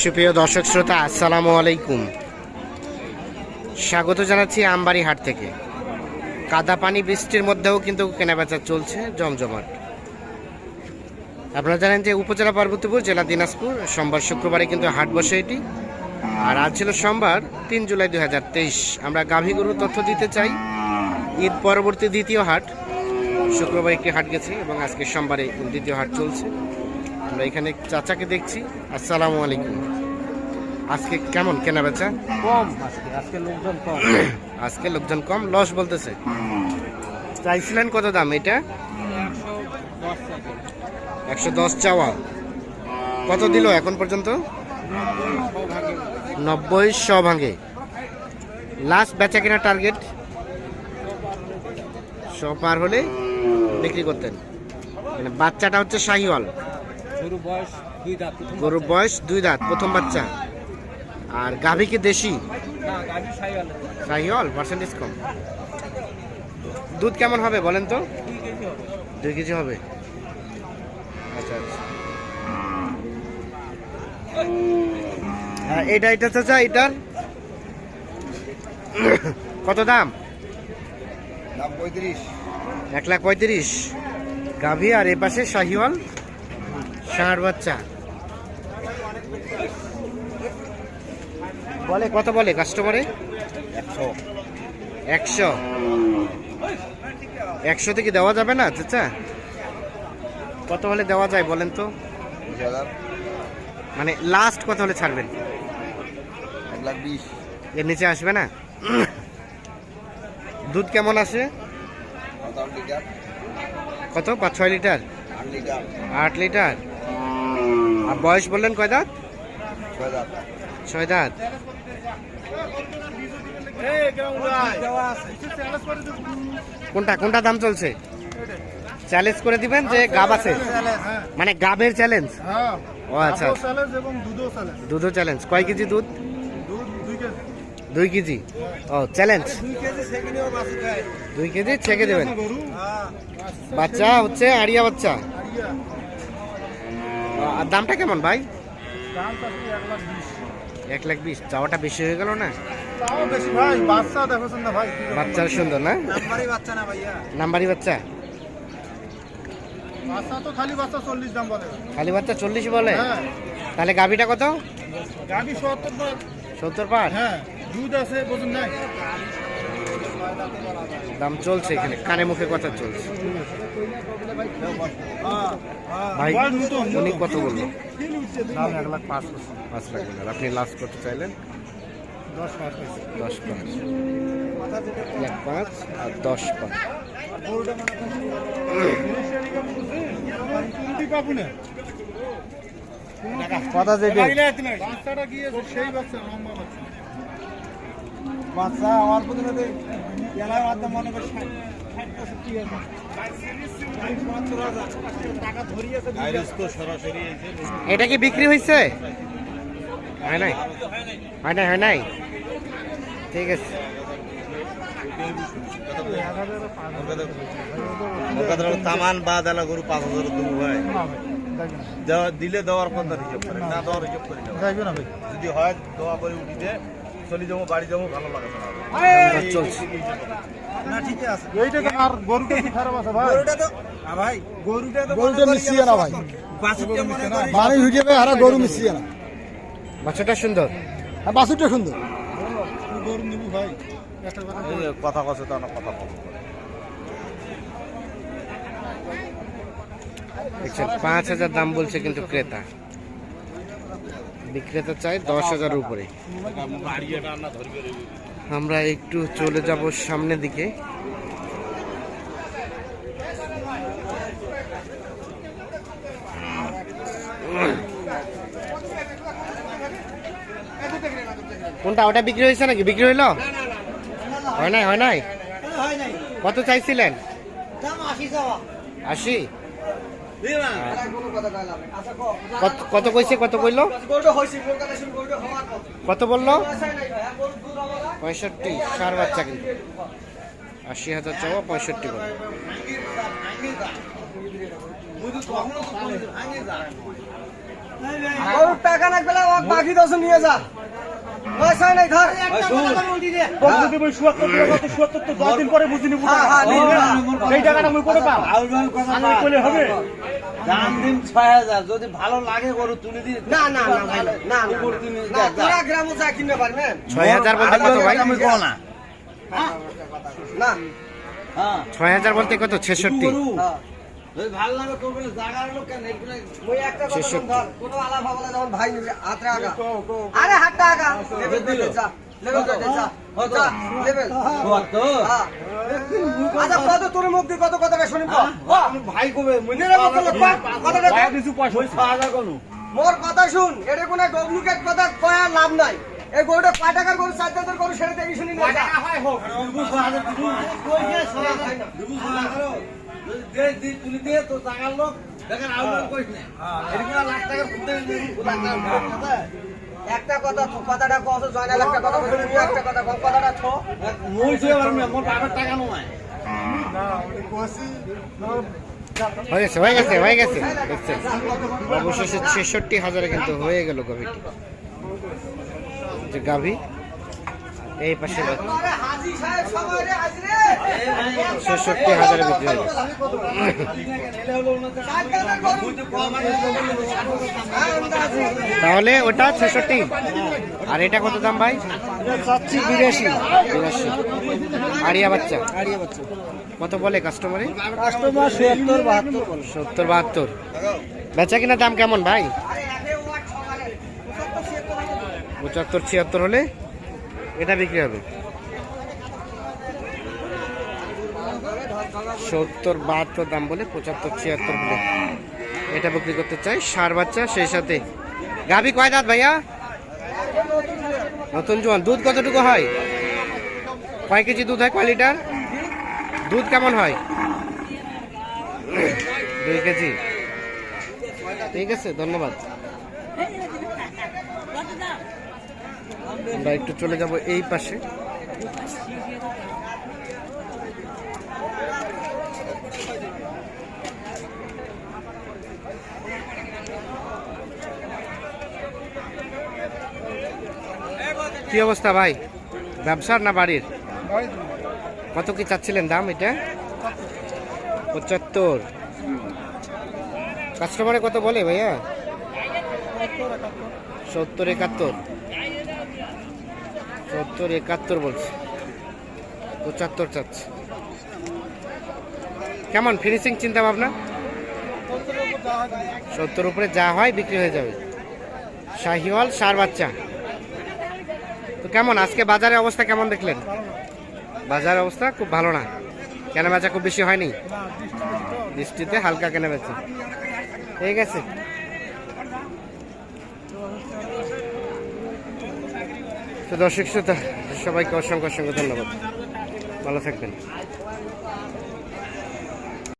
সুপ্রিয় দর্শক শ্রোতা, আসসালামু আলাইকুম। স্বাগত জানাচ্ছি আমবাড়ি হাট থেকে। কাদা পানি বৃষ্টির মধ্যেও কিন্তু কেনাবেচা চলছে জমজমাট। আপনারা জানেন যে উপজেলা পার্বতীপুর, জেলা দিনাজপুর, সোমবার শুক্রবারে কিন্তু হাট বসে এটি। আর আজ ছিল সোমবার, তিন জুলাই দুই হাজার তেইশ। আমরা গাভী গরুর তথ্য দিতে চাই। ঈদ পরবর্তী দ্বিতীয় হাট। শুক্রবার একটি হাট গেছি এবং আজকে সোমবারে দ্বিতীয় হাট চলছে। আমরা এখানে চাচাকে দেখছি। আসসালামু আলাইকুম। আজকে কেমন? কেনা বেচা? কম আজকে আজকে লোকজন কম। আজকে লোকজন কম লস বলতেছে। চাইছিলেন কত দাম এটা? একশো দশ চাওয়া। কত দিল এখন পর্যন্ত? নব্বই শ ভাঙে লাস্ট বেচা কেনা টার্গেট? শ পার হলে বিক্রি করতেন। মানে বাচ্চাটা হচ্ছে শাহিওয়াল। গরুর বয়স দুই দাঁত প্রথম বাচ্চা। আর গাভী কি দেশি? শাহিওয়াল পার্সেন্টেজ কম। দুধ কেমন হবে বলেন তো? দুই কেজি হবে। আচ্ছা আচ্ছা। হ্যাঁ এটা এটা চাচা এটার? কত দাম? দাম পঁয়ত্রিশ। এক লাখ পঁয়ত্রিশ। গাভী আর এ পাশে শাহিওয়াল ষাঁড় বাচ্চা। বলে কত বলে কাস্টমারে একশো। একশো। একশো থেকে দেওয়া যাবে না চাচা? কত হলে দেওয়া যায় বলেন তো? মানে লাস্ট কত হলে ছাড়বেন? এক লাখ বিশ। এর নিচে আসবে না? দুধ কেমন আসে? লিটার। কত? পাঁচ ছয় লিটার? লিটার। আট লিটার। আর বয়স বললেন কয় দাঁত? ছয় হাজার ছয় দাঁত। কোনটা কোনটা দাম চলছে? চ্যালেঞ্জ করে দিবেন যে গাব আছে? মানে গাবের চ্যালেঞ্জ ও আচ্ছা। দুধও চ্যালেঞ্জ কয় কেজি দুধ? দুই কেজি। ও চ্যালেঞ্জ দুই কেজি ছেঁকে দেবেন। বাচ্চা হচ্ছে আড়িয়া বাচ্চা? আর দামটা কেমন ভাই? এক লাখ বিশ। লাখ বিশ। চাওয়াটা বেশি হয়ে গেল না? তাও বেশি ভাই বাচ্চা সুন্দর না? নাম্বারি বাচ্চা বাচ্চা? তো খালি বাচ্চা চল্লিশ দাম বলে। খালি বাচ্চা চল্লিশ বলে? হ্যাঁ। তাহলে গাভিটা কত? সত্তর পার হ্যাঁ দুধ আছে বোঝেন নাই? দাম চলছে এখানে কানে মুখে কথা চলছে। ভাই উনি কত বলল? এক লাখ পাঁচ পাঁচ লাখ বললেন আপনি লাস্ট করতে চাইলেন? দশ পাঁচ দশ পাঁচ। এক পাঁচ আর দশ পাঁচ। কথা যেটা সেই বাচ্চা লম্বা বাচ্চা। বাচ্চা আমার প্রতিনিধি এলাকার মাধ্যমে মনে করি ষাট পঁয়ষট্টি হাজার। এটা কি বিক্রি হয়েছে হয় নাই? হয় নাই হয় নাই? ঠিক আছে। তামান বা দেলা গরু পাঁচ হাজার দেবো ভাই দেওয়া দিলে দেওয়ার কথা হিসাব করে না দেওয়ার হিসাব করে যদি হয় দোয়া করে উঠিতে চলে যাব বাড়ি যাব ভালো লাগে চলছে না ঠিক আছে এইটা তো আর গরুটা কি খারাপ আছে ভাই গরুটা তো ভাই গরুটা তো গরুটা মিশিয়ে না ভাই। বাছুরটা মনে করি মানে হিসেবে হারা গরু মিশিয়ে না সুন্দর বাছুরটা সুন্দর গরু নিবি ভাই কথা কথা কথা না কথা কম দেখছেন পাঁচ হাজার দাম বলছে কিন্তু ক্রেতা বিক্রেতা চাই, দশ হাজার উপরে। আমরা একটু চলে যাব সামনের দিকে। কোনটা, ওটা বিক্রি হয়েছে নাকি? বিক্রি হইল? হয় নাই হয় নাই? কত চাইছিলেন? আশি। কত- কত কইছে কত কইলো কত বলল পঁয়ষট্টি সার বাচ্চা কিন্তু আশি হাজার চাওয়া পঁয়ষট্টি বলে গরুর টাকা লাগবে বাকি দশ নিয়ে যা পয়সা নাই ধর হ্যাঁ, হ্যাঁ, নিয়ে যা। এই টাকাটা আমি করে পাবো হবে দাম দিন ছয় হাজার যদি ভালো লাগে গরু তুলে দিন। না না না ভাই, না না। তোরা গ্রামে যা কিনতে পারবেন ছয় হাজার বলতে কত ভাই? আমি কো না। না। হ্যাঁ। ছয় হাজার বলতে কত? ছেষট্টি। হ্যাঁ। ভালো লাগে করবে জাগার লোক কেন ওই একটা কথা ধর কোনো আলাপ হবে যখন ভাই হাত আগা আরে হাতটা আগা দিল। যা যা। হ্যাঁ আচ্ছা কত তোর মুখ দিয়ে কত কথাটা শুনি ভাই কবে? মনে রাখো কথাটা কিছু পয়সা মোর কথা শুন এটা কোনো ডুপ্লিকেট কথা কয়া লাভ নাই। এই গরুটা কয় টাকার গরু চার হাজার গরু সেটা দেখি শুনি না। তুলি দিয়ে তো জাগার লোক। দেখেন আউল কইস না লাখ টাকা ফুটে লাখ টাকা একটা কথা কথাটা কত জয়নাল একটা কথা বলছে একটা কথা কও, কথাটা মোর বাবার টাকা নয় হয়ে গেছে হয়ে গেছে হয়ে গেছে। দেখছেন অবশেষে ছেষট্টি হাজারে কিন্তু হয়ে গেল গাভিটি যে গাভি এই পাশে ছেষট্টি হাজারে বিক্রি হয়ে হলো। তাহলে ওটা ছেষট্টি। আর এটা কত দাম ভাই? চাচ্ছি বিরাশি। বিরাশি। আড়িয়া বাচ্চা। আড়িয়া বাচ্চা কত বলে কাস্টমারে কাস্টমার সত্তর বাহাত্তর সত্তর বাহাত্তর। বেচা কিনা দাম কেমন ভাই। পঁচাত্তর ছিয়াত্তর হলে? এটা বিক্রি হবে। সত্তর বাহাত্তর দাম বলে পঁচাত্তর ছিয়াত্তর হলে এটা বিক্রি করতে চাই সার বাচ্চা, সেই সাথে। গাভি কয় দাঁত ভাইয়া? নতুন জোয়ান। দুধ কতটুকু হয়? কয় কেজি দুধ হয়? কয় দুধ কেমন হয়? দুই কেজি। ঠিক আছে, ধন্যবাদ। আমরা একটু চলে যাব এই পাশে। কি অবস্থা ভাই? ব্যবসার না বাড়ির? কত কি চাচ্ছিলেন দাম এটা? পঁচাত্তর। কাস্টমারে কত বলে ভাইয়া? সত্তর, একাত্তর। সত্তর, একাত্তর বলছে। পঁচাত্তর চাচ্ছে। কেমন? ফিনিশিং চিন্তা ভাবনা সত্তর উপরে যা হয় বিক্রি হয়ে যাবে। শাহিওয়াল, সার বাচ্চা। তো কেমন? আজকে বাজারের অবস্থা কেমন দেখলেন? বাজারের অবস্থা খুব ভালো না। কেনা বেচা খুব বেশি হয়নি। বৃষ্টিতে হালকা কেনা বেচা ঠিক আছে। তো দর্শক শ্রোতা সবাইকে অসংখ্য অসংখ্য ধন্যবাদ। ভালো থাকবেন।